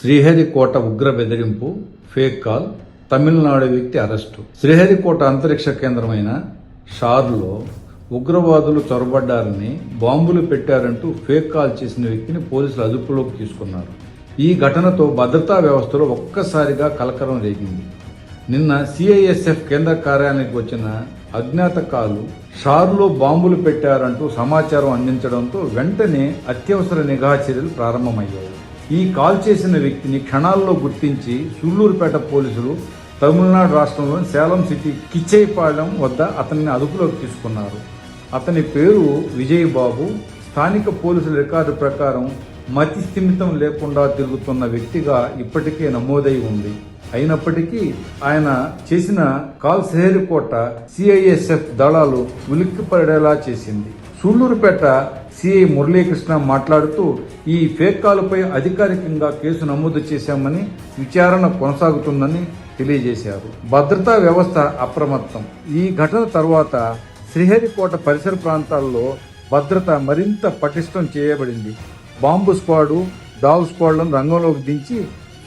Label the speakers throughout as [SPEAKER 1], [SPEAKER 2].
[SPEAKER 1] శ్రీహరికోట ఉగ్ర బెదిరింపు fake call Tamil Nadu వ్యక్తి అరెస్టు. శ్రీహరికోట అంతరిక్ష కేంద్రమైన షార్లో ఉగ్రవాదులు చొరబడ్డారని బాంబులు పెట్టారంటూ ఫేక్ కాల్ చేసిన వ్యక్తిని పోలీసులు అదుపులోకి తీసుకున్నారు. ఈ ఘటనతో భద్రతా వ్యవస్థలో ఒక్కసారిగా కలకరం రేగింది. నిన్న సిఐఎస్ఎఫ్ కేంద్ర కార్యాలయానికి వచ్చిన అజ్ఞాత కాలు షార్లో బాంబులు పెట్టారంటూ సమాచారం అందించడంతో వెంటనే అత్యవసర నిఘా చర్యలు ప్రారంభమయ్యాయి. ఈ కాల్ చేసిన వ్యక్తిని క్షణాల్లో గుర్తించి సుళ్ళూరుపేట పోలీసులు తమిళనాడు రాష్ట్రంలోని సేలం సిటీ కిచ్చైపాలెం వద్ద అతన్ని అదుపులోకి తీసుకున్నారు. అతని పేరు విజయబాబు. స్థానిక పోలీసుల రికార్డు ప్రకారం మతి స్థిమితం లేకుండా తిరుగుతున్న వ్యక్తిగా ఇప్పటికే నమోదై ఉంది. అయినప్పటికీ ఆయన చేసిన కాల్ శ్రీహరికోట సిఐఎస్ఎఫ్ దళాలు ఉలిక్కిపడేలా చేసింది. సూళ్ళూరుపేట సిఐ మురళీకృష్ణ మాట్లాడుతూ ఈ ఫేక్ కాల్పై అధికారికంగా కేసు నమోదు చేశామని విచారణ కొనసాగుతుందని తెలియజేశారు. భద్రతా వ్యవస్థ అప్రమత్తం. ఈ ఘటన తర్వాత శ్రీహరికోట పరిసర ప్రాంతాల్లో భద్రత మరింత పటిష్టం చేయబడింది. బాంబు స్క్వాడు డాగ్ స్క్వాడ్లను రంగంలోకి దించి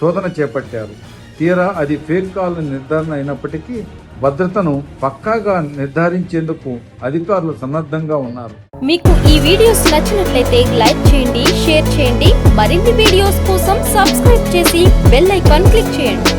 [SPEAKER 1] శోధన చేపట్టారు. తీరా అది ఫేక్ కాల్ నిర్ధారణ అయినప్పటికీ భద్రతను పక్కాగా నిర్ధారించేందుకు అధికారులు సన్నద్ధంగా ఉన్నారు.
[SPEAKER 2] మీకు ఈ వీడియోస్ నచ్చినట్లయితే లైక్ చేయండి షేర్ చేయండి. మరిన్ని వీడియోస్ కోసం సబ్స్క్రైబ్ చేసి బెల్ ఐకాన్ క్లిక్ చేయండి.